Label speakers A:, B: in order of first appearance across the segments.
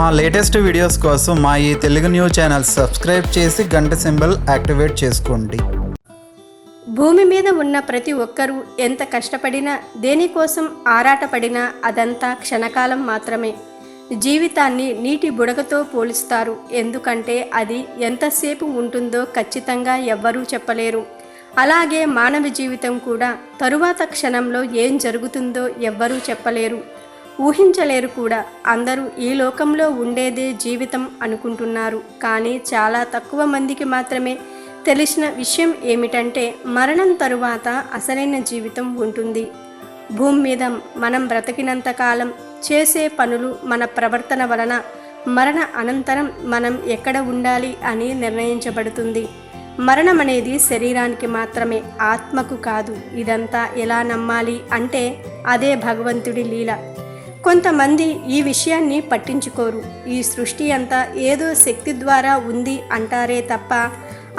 A: మా latest videos కోసం మా ఈ తెలుగు న్యూస్ ఛానల్ సబ్స్క్రైబ్ చేసి గంట సింబల్ యాక్టివేట్ చేసుకోండి.
B: భూమి మీద ఉన్న ప్రతి ఒక్కరూ ఎంత కష్టపడినా దేనికోసం ఆరాటపడినా అదంతా క్షణకాలం మాత్రమే. జీవితాన్ని నీటి బుడగతో పోలుస్తారు. ఎందుకంటే అది ఎంతసేపు ఉంటుందో ఖచ్చితంగా ఎవ్వరూ చెప్పలేరు. అలాగే మానవ జీవితం కూడా తరువాత క్షణంలో ఏం జరుగుతుందో ఎవ్వరూ చెప్పలేరు. ఊహించలేరు కూడా. అందరూ ఈ లోకంలో ఉండేదే జీవితం అనుకుంటున్నారు. కానీ చాలా తక్కువ మందికి మాత్రమే తెలిసిన విషయం ఏమిటంటే మరణం తరువాత అసలైన జీవితం ఉంటుంది. భూమి మీద మనం బ్రతికినంత కాలం చేసే పనులు మన ప్రవర్తన వలన మరణ అనంతరం మనం ఎక్కడ ఉండాలి అని నిర్ణయించబడుతుంది. మరణం అనేది శరీరానికి మాత్రమే ఆత్మకు కాదు. ఇదంతా ఎలా నమ్మాలి అంటే అదే భగవంతుడి లీల. కొంతమంది ఈ విషయాన్ని పట్టించుకోరు. ఈ సృష్టి అంతా ఏదో శక్తి ద్వారా ఉంది అంటారే తప్ప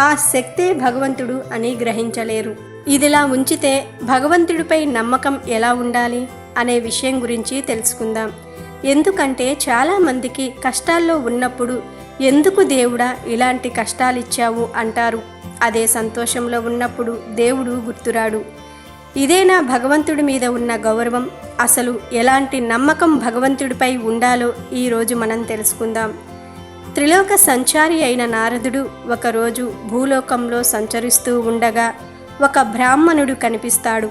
B: ఆ శక్తే భగవంతుడు అని గ్రహించలేరు. ఇదిలా ఉంచితే భగవంతుడిపై నమ్మకం ఎలా ఉండాలి అనే విషయం గురించి తెలుసుకుందాం. ఎందుకంటే చాలామందికి కష్టాల్లో ఉన్నప్పుడు ఎందుకు దేవుడా ఇలాంటి కష్టాలిచ్చావు అంటారు. అదే సంతోషంలో ఉన్నప్పుడు దేవుడు గుర్తురాడు. ఇదేనా భగవంతుడి మీద ఉన్న గౌరవం. అసలు ఎలాంటి నమ్మకం భగవంతుడిపై ఉండాలో ఈరోజు మనం తెలుసుకుందాం. త్రిలోక సంచారి అయిన నారదుడు ఒకరోజు భూలోకంలో సంచరిస్తూ ఉండగా ఒక బ్రాహ్మణుడు కనిపిస్తాడు.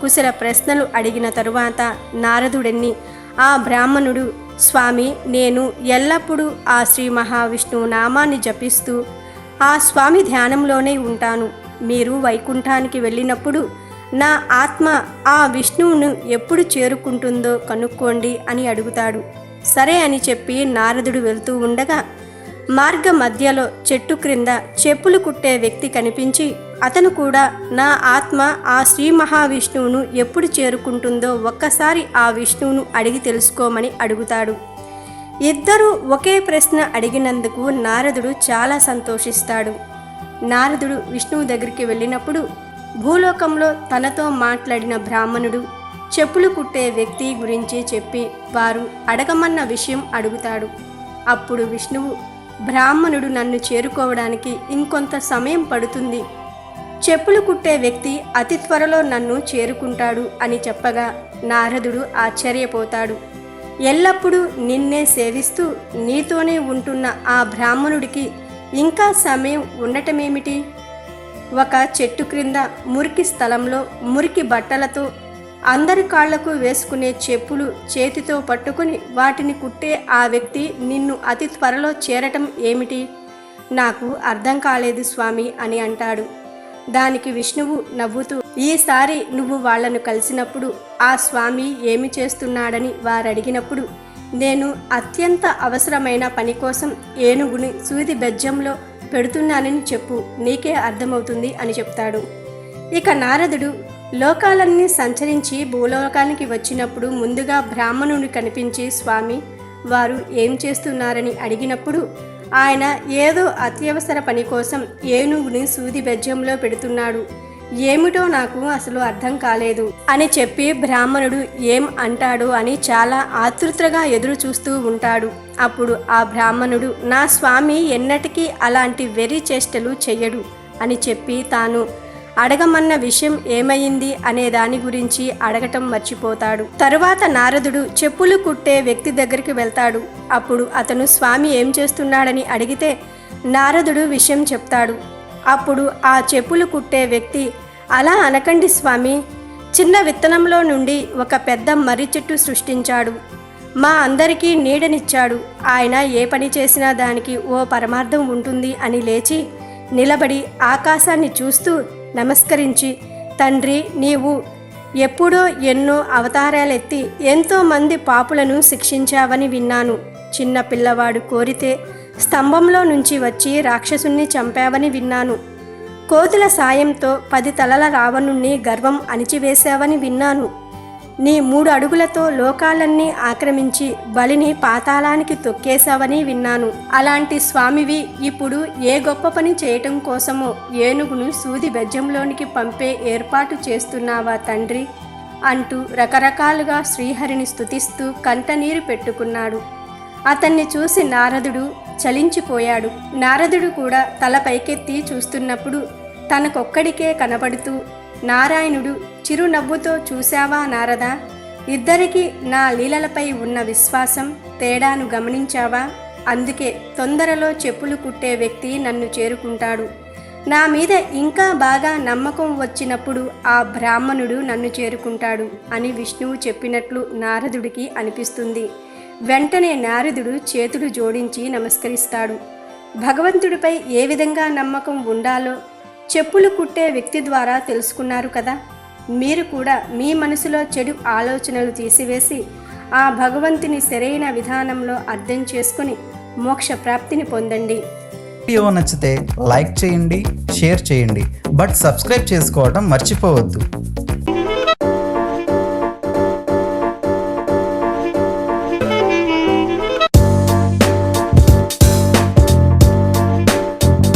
B: కుశల ప్రశ్నలు అడిగిన తరువాత నారదుడిని ఆ బ్రాహ్మణుడు స్వామి నేను ఎల్లప్పుడూ ఆ శ్రీ మహావిష్ణువు నామాన్ని జపిస్తూ ఆ స్వామి ధ్యానంలోనే ఉంటాను. మీరు వైకుంఠానికి వెళ్ళినప్పుడు నా ఆత్మ ఆ విష్ణువును ఎప్పుడు చేరుకుంటుందో కనుక్కోండి అని అడుగుతాడు. సరే అని చెప్పి నారదుడు వెళ్తూ ఉండగా మార్గ మధ్యలో చెట్టు క్రింద చెప్పులు కుట్టే వ్యక్తి కనిపించి అతను కూడా నా ఆత్మ ఆ శ్రీ మహావిష్ణువును ఎప్పుడు చేరుకుంటుందో ఒక్కసారి ఆ విష్ణువును అడిగి తెలుసుకోమని అడుగుతాడు. ఇద్దరూ ఒకే ప్రశ్న అడిగినందుకు నారదుడు చాలా సంతోషిస్తాడు. నారదుడు విష్ణువు దగ్గరికి వెళ్ళినప్పుడు భూలోకంలో తనతో మాట్లాడిన బ్రాహ్మణుడు చెప్పులు కుట్టే వ్యక్తి గురించి చెప్పి వారు అడగమన్న విషయం అడుగుతాడు. అప్పుడు విష్ణువు బ్రాహ్మణుడు నన్ను చేరుకోవడానికి ఇంకొంత సమయం పడుతుంది. చెప్పులు కుట్టే వ్యక్తి అతి త్వరలో నన్ను చేరుకుంటాడు అని చెప్పగా నారదుడు ఆశ్చర్యపోతాడు. ఎల్లప్పుడూ నిన్నే సేవిస్తూ నీతోనే ఉంటున్న ఆ బ్రాహ్మణుడికి ఇంకా సమయం ఉండటమేమిటి? ఒక చెట్టు క్రింద మురికి స్థలంలో మురికి బట్టలతో అందరి కాళ్ళకు వేసుకునే చెప్పులు చేతితో పట్టుకుని వాటిని కుట్టే ఆ వ్యక్తి నిన్ను అతి త్వరలో చేరటం ఏమిటి? నాకు అర్థం కాలేదు స్వామి అని అంటాడు. దానికి విష్ణువు నవ్వుతూ ఈసారి నువ్వు వాళ్ళను కలిసినప్పుడు ఆ స్వామి ఏమి చేస్తున్నాడని వారడిగినప్పుడు నేను అత్యంత అవసరమైన పని కోసం ఏనుగుని సూది బెజ్జంలో పెడుతున్నానని చెప్పు నీకే అర్థమవుతుంది అని చెప్తాడు. ఇక నారదుడు లోకాలన్నీ సంచరించి భూలోకానికి వచ్చినప్పుడు ముందుగా బ్రాహ్మణుని కనిపించి స్వామి వారు ఏం చేస్తున్నారని అడిగినప్పుడు ఆయన ఏదో అత్యవసర పని కోసం ఏనుగుని సూది బెజ్జంలో పెడుతున్నాడు. ఏమిటో నాకు అసలు అర్థం కాలేదు. అని చెప్పి బ్రాహ్మణుడు ఏం అంటాడు అని చాలా ఆతృతగా ఎదురు చూస్తూ ఉంటాడు. అప్పుడు ఆ బ్రాహ్మణుడు నా స్వామి ఎన్నటికీ అలాంటి వెర్రి చేష్టలు చెయ్యడు అని చెప్పి తాను అడగమన్న విషయం ఏమైంది అనే దాని గురించి అడగటం మర్చిపోతాడు. తరువాత నారదుడు చెప్పులు కుట్టే వ్యక్తి దగ్గరికి వెళ్తాడు. అప్పుడు అతను స్వామి ఏం చేస్తున్నాడని అడిగితే నారదుడు విషయం చెప్తాడు. అప్పుడు ఆ చెప్పులు కుట్టే వ్యక్తి అలా అనకండి స్వామి. చిన్న విత్తనంలో నుండి ఒక పెద్ద మర్రి చెట్టు సృష్టించాడు. మా అందరికీ నీడనిచ్చాడు. ఆయన ఏ పని చేసినా దానికి ఓ పరమార్థం ఉంటుంది అని లేచి నిలబడి ఆకాశాన్ని చూస్తూ నమస్కరించి తండ్రి నీవు ఎప్పుడో ఎన్నో అవతారాలెత్తి ఎంతోమంది పాపులను శిక్షించావని విన్నాను. చిన్న పిల్లవాడు కోరితే స్తంభంలో నుంచి వచ్చి రాక్షసుణ్ణి చంపావని విన్నాను. కోతుల సాయంతో పది తలల రావణుణ్ణి గర్వం అణిచివేశావని విన్నాను. నీ మూడు అడుగులతో లోకాలన్నీ ఆక్రమించి బలిని పాతాళానికి తొక్కేశావని విన్నాను. అలాంటి స్వామివి ఇప్పుడు ఏ గొప్ప పని చేయటం కోసమో ఏనుగును సూది బెజ్జంలోనికి పంపే ఏర్పాటు చేస్తున్నావా తండ్రి? అంటూ రకరకాలుగా శ్రీహరిని స్థుతిస్తూ కంటనీరు పెట్టుకున్నాడు. అతన్ని చూసి నారదుడు చలించిపోయాడు. నారదుడు కూడా తల పైకెత్తి చూస్తున్నప్పుడు తనకొక్కడికే కనబడుతూ నారాయణుడు చిరునవ్వుతో చూశావా నారద? ఇద్దరికి నా లీలలపై ఉన్న విశ్వాసం తేడాను గమనించావా? అందుకే తొందరలో చెప్పులు కుట్టే వ్యక్తి నన్ను చేరుకుంటాడు. నా మీద ఇంకా బాగా నమ్మకం వచ్చినప్పుడు ఆ బ్రాహ్మణుడు నన్ను చేరుకుంటాడు అని విష్ణువు చెప్పినట్లు నారదుడికి అనిపిస్తుంది. వెంటనే నారదుడు చేతులు జోడించి నమస్కరిస్తాడు. భగవంతుడిపై ఏ విధంగా నమ్మకం ఉండాలో చెప్పులు కుట్టే వ్యక్తి ద్వారా తెలుసుకున్నారు కదా. మీరు కూడా మీ మనసులో చెడు ఆలోచనలు తీసివేసి ఆ భగవంతుని సరైన విధానంలో అర్థం చేసుకుని మోక్ష ప్రాప్తిని పొందండి.
A: వీడియో నచ్చితే లైక్ చేయండి షేర్ చేయండి. బట్ సబ్స్క్రైబ్ చేసుకోవడం మర్చిపోవద్దు.